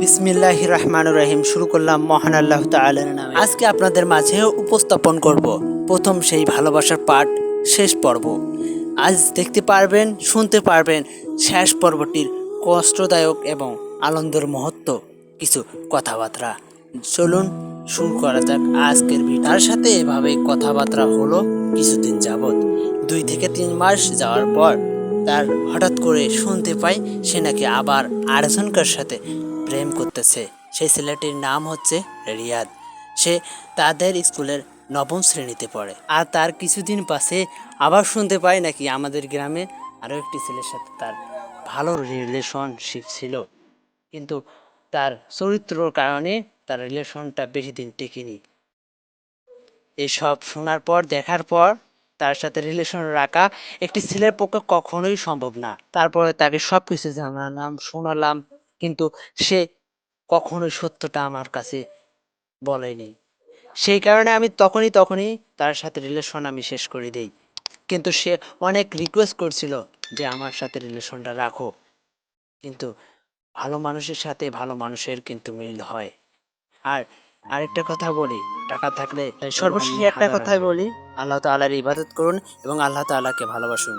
বিসমিল্লাহ রহমান রহিম, শুরু করলাম মহান আল্লাহ তাআলার নামে। আজকে আপনাদের মাঝে উপস্থাপন করব প্রথম সেই ভালোবাসার পাঠ, শেষ পর্ব। আজ দেখতে পারবেন, শুনতে পারবেন শেষ পর্বটির কষ্টদায়ক এবং আনন্দের মহত্ব কিছু কথাবার্তা। চলুন, শুরু করা যাক আজকের তার সাথে এভাবে কথাবার্তা হলো কিছুদিন যাবৎ। দুই থেকে তিন মাস যাওয়ার পর তার হঠাৎ করে শুনতে পাই সে নাকি আবার আরেকজনকার সাথে প্রেম করতেছে। সেই ছেলেটির নাম হচ্ছে রিয়াদ। সে তাদের স্কুলের নবম শ্রেণীতে পড়ে। আর তার কিছুদিন পাশে আবার শুনতে পাই নাকি আমাদের গ্রামে আরও একটি ছেলের সাথে তার ভালো রিলেশনশিপ ছিল। কিন্তু তার চরিত্রর কারণে তার রিলেশনটা বেশি দিন টেকেনি। এসব শোনার পর, দেখার পর তার সাথে রিলেশন রাখা একটি ছেলের পক্ষে কখনোই সম্ভব না। তারপরে তাকে সব কিছু জানালাম, শোনালাম। কিন্তু সে কখনোই সত্যটা আমার কাছে বলেনি। সেই কারণে আমি তখনই তখনই তার সাথে রিলেশন আমি শেষ করে দেই। কিন্তু সে অনেক রিকোয়েস্ট করছিল যে আমার সাথে রিলেশনটা রাখো। কিন্তু ভালো মানুষের সাথে ভালো মানুষের কিন্তু মিল হয়। আর আরেকটা কথা বলি টাকা থাকলে সর্বশেষে একটা কথাই বলি আল্লাহ তাআলার ইবাদত করুন এবং আল্লাহ তাআলাকে ভালোবাসুন।